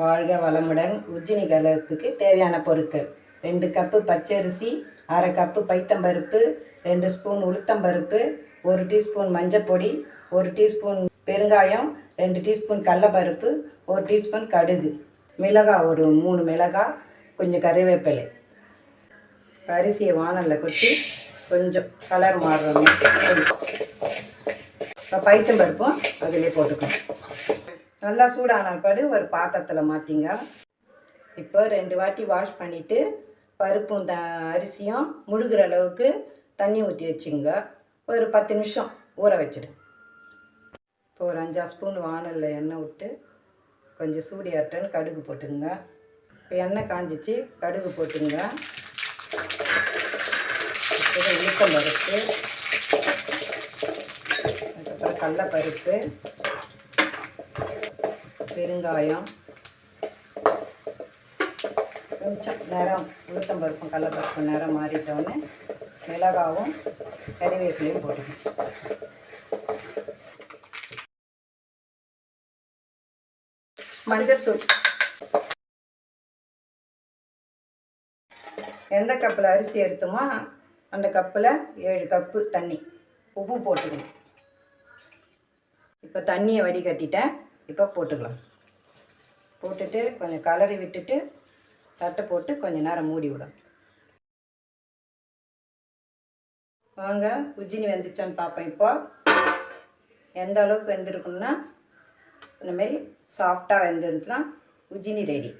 வாழ்க வளமுடன் உஜ்ஜினி கலத்துக்கு தேவையான பொருட்கள். ரெண்டு கப்பு பச்சரிசி அரை கப்பு பைத்தம்பருப்பு ரெண்டு ஸ்பூன் உளுத்தம்பருப்பு ஒரு டீஸ்பூன் மஞ்சப்பொடி ஒரு டீஸ்பூன் பெருங்காயம் ரெண்டு டீஸ்பூன் கடலப்பருப்பு ஒரு டீஸ்பூன் கடுகு. மிளகாய் ஒரு மூணு மிளகாய் கொஞ்சம் கறிவேப்பிலை. அரிசியை வானலில் கொட்டி கொஞ்சம் கலர் மாறுற மாதிரி இப்போ பைத்தம்பருப்பும் அதிலே போட்டுக்கணும். நல்லா சூடான படு ஒரு பாத்திரத்தில் மாற்றிங்க இப்போ ரெண்டு வாட்டி வாஷ் பண்ணிவிட்டு பருப்பும் த அரிசியும் முழுகிற அளவுக்கு தண்ணி ஊற்றி வச்சுங்க. ஒரு பத்து நிமிஷம் ஊற வச்சிடு. இப்போ ஒரு அஞ்சாறு ஸ்பூன் வானலில் எண்ணெய் விட்டு கொஞ்சம் சூடி ஆட்டன்னு கடுகு போட்டுங்க. இப்போ எண்ணெய் காஞ்சிச்சு கடுகு போட்டுங்க. அப்புறம் உளுத்தம் பருப்பு அதுக்கப்புறம் கடலப்பருப்பு. பெருங்காயம். கொஞ்சம் நேரம் உளுத்தம் பருப்பும் கடலப்பருப்பும் நேரம் மாறிட்டோன்னே மிளகாவும் கறிவேப்பிலையும் போட்டுக்கணும். மஞ்சத்தூள். எந்த கப்பில் அரிசி எடுத்தோமோ அந்த கப்பில் ஏழு கப்பு தண்ணி. உப்பு போட்டுக்கணும். இப்போ தண்ணியை வடிகட்டிட்டேன். இப்போ போட்டுக்கலாம். போட்டுட்டு கொஞ்சம் கலரி விட்டுட்டு தட்டை போட்டு கொஞ்சம் நேரம் மூடி விடும் வாங்க உஜ்ஜினி வெந்துச்சான்னு பார்ப்பேன் இப்போ. எந்த அளவுக்கு வெந்திருக்குன்னா இந்தமாரி சாஃப்டாக வெந்திருந்துச்சுன்னா உஜ்ஜினி ரெடி